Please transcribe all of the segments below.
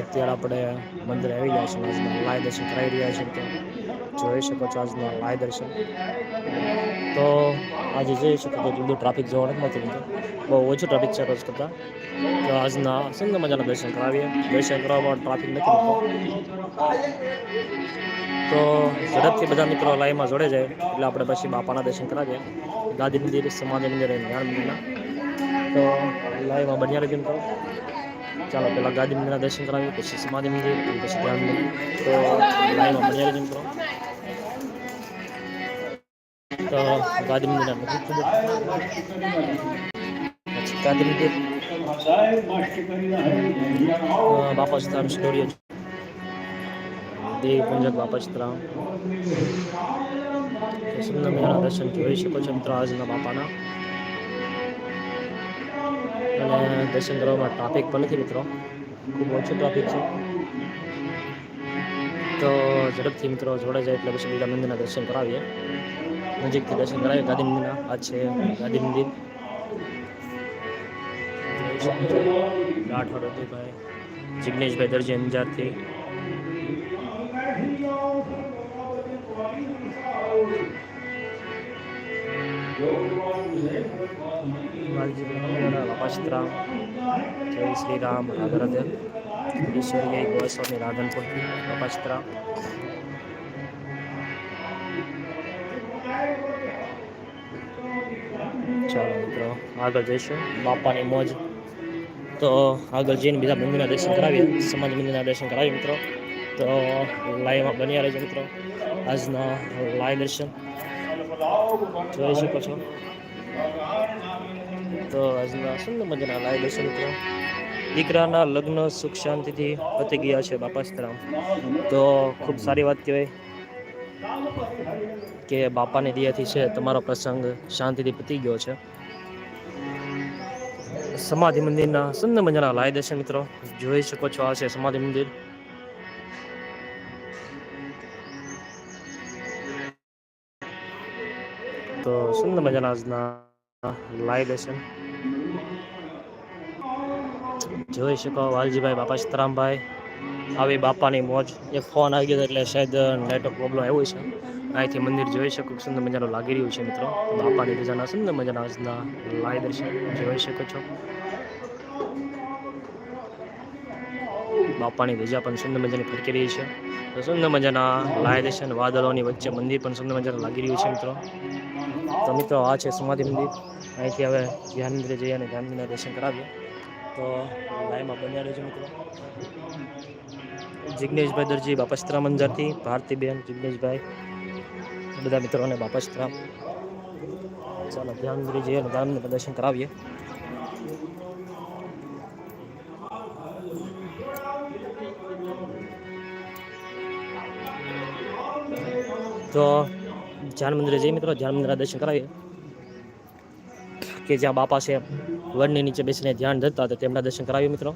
અત્યારે આપણે મંદિરે આવી ગયા છીએ. આજના લાય દર્શન કરાવી રહ્યા છીએ તો જોઈ શકો છો આજના લાય દર્શન. તો આજે જોઈ શકો છો બધું ટ્રાફિક જોવા નથી મળતું. બહુ ઓછું ટ્રાફિક છે રોજ કરતાં. તો આજના સુંદર મજાના દર્શન કરાવીએ. દર્શન કરવામાં ટ્રાફિક નથી તો ઝડપથી બધા મિત્રો લાઈવમાં જોડે જાય. એટલે આપણે પછી બાપાના દર્શન કરાવીએ. ગાંધી મંદિર, સમાધિ મંદિર અને જ્ઞાન મંદિરના. તો લાઈવમાં બન્યા રહેજો મિત્રો. ચાલો પહેલાં ગાદી મંદિરના દર્શન કરાવીએ, પછી સમાધિ મંદિર, પછી ધ્યાન મંદિર. તો લાઈવમાં બન્યા રહેજો મિત્રો. તો ગાંધી મંદિરના નજીક ખૂબ પછી ગાંધી મંદિર. બાપા સીતારામ સ્ટોરી દેવ પુંજક બાપા સીતારામ. સુંદર મજાના દર્શન જોઈ શકો છો મિત્રો, આજના બાપાના. અને દર્શન કરવામાં ટ્રાફિક પણ નથી મિત્રો. ખૂબ ઓછું ટ્રાફિક છે. તો ઝડપથી મિત્રો જોડે જાય એટલે પછી લીલા મંદિરના દર્શન કરાવીએ. નજીકથી દર્શન કરાવીએ. ગાંધી મંદિરના. આ છે ગાંધી મંદિર. રાઠોડ જિગ્નેશભાઈ દરજી અંજારથી. વાલજીભાઈ વાપાસ્ત્રામ જય શ્રી રામ રાધે રાધે ઈશ્વરીય ગોસ્વામી રાધનપુરથી વાપાસ્ત્રામ ચાલો મિત્રો, આગળ જઈશું. બાપાની મોજ. તો આગળ જઈને બીજા મંદિરના દર્શન કરાવીએ. સમાજ મંદિરના દર્શન કરાવીએ, મિત્રો. તો લાઈવમાં બન્યા રહેજો, મિત્રો. આજના લાઈવ દર્શન. જોઈ શકો છો. તો આજના સુંદર મજાના લાઈવ દર્શન મિત્રો દીકરાના લગ્ન સુખ શાંતિથી પતી ગયા છે બાપાસ્તરામ તો ખૂબ સારી વાત કહેવાય કે બાપાની દયાથી છે તમારો પ્રસંગ શાંતિથી પતી ગયો છે. સમાધિ મંદિરના સુંદર મજાના લાય દર્શન મિત્રો, જોઈ શકો છો આ છે સમાધિ મંદિર. તો સુંદર મજાના આજના લાઈવ લેશન જોઈ શકો વાલજીભાઈ, બાપા સીતારામભાઈ. આવી બાપાની મોજ. એક ફોન આવી ગયો એટલે શાયદ નેટવર્ક પ્રોબ્લેમ આવ્યો છે. અહીંથી મંદિર જોઈ શકો સુંદર મજાનું લાગી રહ્યું છે મિત્રો. બાપાની રજાના સુંદર મજાના આજના લાઈવ દર્શન જોઈ શકો છો. બાપાની ધજા પણ સુંદર મજાની ફરકી રહી છે. તો સુંદર મજાના લાય દર્શન વાદળોની વચ્ચે મંદિર પણ સુંદર મજાનું લાગી રહ્યું છે મિત્રો. તો મિત્રો આ છે સમાધિ મંદિર. અહીંથી હવે ધ્યાન જઈએ અને ધ્યાન દર્શન કરાવીએ. તો લાઈમાં બન્યા રહેજો મિત્રો. જિગ્નેશભાઈ દરજી બાપસ્ત્રા અંજારથી ભારતીબેન જિગ્નેશભાઈ, બધા મિત્રોને બાપસ્ત્રા. ચાલો ધ્યાન મંદિરે અને ધ્યાન દર્શન કરાવીએ. તો ધ્યાન મંદિરે જઈએ મિત્રો ધ્યાન મંદિરના દર્શન કરાવીએ. કે જ્યાં બાપા છે વડની નીચે બેસીને ધ્યાન ધરતા હતા, તેમના દર્શન કરાવીએ મિત્રો.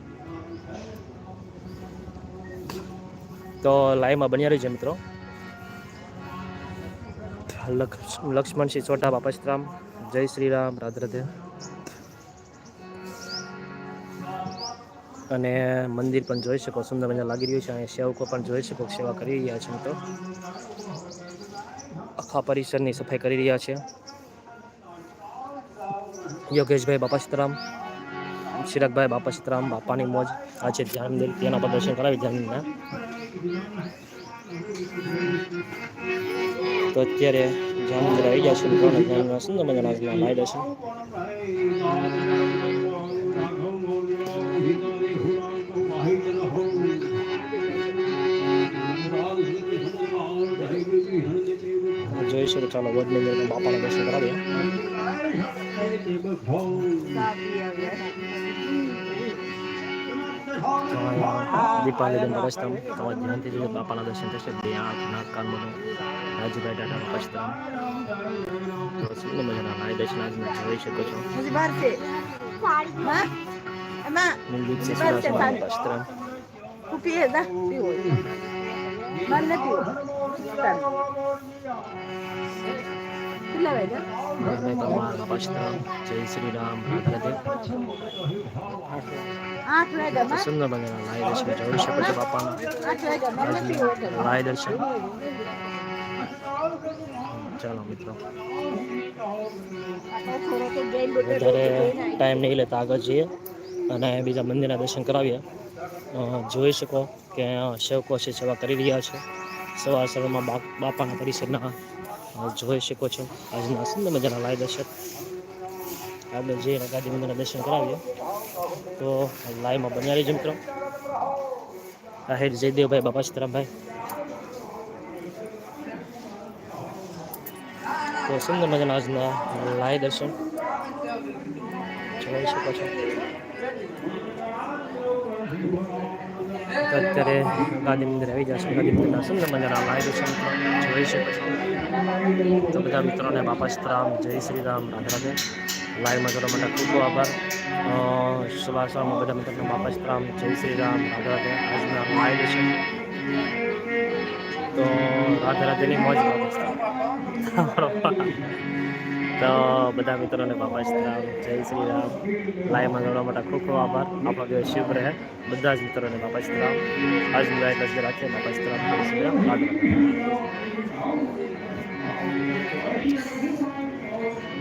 તો લાઈવમાં બન્યા રહ્યું છે મિત્રો લક્ષ- લક્ષ્મણસિંહ ચોટા બાપસ્તરામ જય શ્રી રામ રાધ્રધે રાધે. અને મંદિર પણ જોઈ શકો, સુંદર મજા લાગી રહ્યું છે. અને સેવકો પણ જોઈ શકો, સેવા કરી રહ્યા છે મિત્રો. આખા પરિસરની સફાઈ કરી રહ્યા છે. યોગેશભાઈ બાપા સીતારામ ચિરાગભાઈ બાપા સીતારામ બાપાની મોજ. આ છે ધ્યાન મંદિર તેના પર દર્શન કરાવી ધ્યાનના. તો અત્યારે ધ્યાન આવી ગયા છે. મિત્રોને ધ્યાનના સુંદર મજાના લાઈ દર્શન ચાલો વડ મંદિરમાં બાપાના દર્શન કરાવીએ. દીપાલીબેન રસ્તામ તમારે ધ્યાનથી જોઈએ બાપાના દર્શન થશે. બે આંખ નાક કાન બધું. રાજુભાઈ ટાટા પછતામ તો સુંદર મજાના લાઈ દર્શન આજના જોઈ શકો છો? મંદિર છે. સુરાસમાં પછતામ kopi ya dah. Piwo. Mana piwo? Tan. કેટલા વાગ્યા અને તમારા બાપા સીતારામ જય શ્રી રામ રાધે રાધે આઠ વાગ્યા તો માં સુંદર મજાના લાઈ દર્શન જોઈ શકો છો બાપાના આઠ વાગ્યા માં નથી હોટલ લાઈ દર્શન ચાલો મિત્રો થોડો તો જૈન હોટલ વધારે ટાઈમ નહીં લેતા આગળ જઈએ અને બીજા મંદિરના દર્શન કરાવીએ અ, જોઈ શકો કે સેવકો સેવા કરી રહ્યા છે. સવાર સવારમાં બાપાના પરિસરના જોઈ શકો છો. આજના સુંદર મજાના લાઈ દર્શન. આપણે જઈને ગાંધી મંદિરના દર્શન કરાવીએ, તો લાઈવમાં બન્યા રહીજો મિત્રો. આહિર જયદેવભાઈ, બાપા સીતારામભાઈ. તો સુંદર મજાના આજના લાય દર્શન. જોઈ શકો છો. અત્યારે ગાંધી મંદિર આવી જશે. ગાંધી મંદિરના સુંદર મજાના લાઈવ દર્શન જોઈ શકો છો. તો બધા મિત્રોને બાપા રામ, જય શ્રી રામ, રાધે લાઈવમાં જોવા માટે ખૂબ ખૂબ આભાર. સવાર સવારમાં બધા મિત્રોને બાપા રામ, જય શ્રી રામ, રાધે આજના લાઈવ દર્શન. તો રાધે રાધેની મોજ બાપા. તો બધા મિત્રોને બાબા શ્રામ જય શ્રી રામ. લાઈવમાં જોડવા માટે ખૂબ ખૂબ આભાર. આપણો દિવસ શુભ રહે. બધા જ મિત્રોને બાબા શ્રામ આજ લાઈવ લગ્ન રાખીએ બાબા શ્રામ જય શ્રી રામ.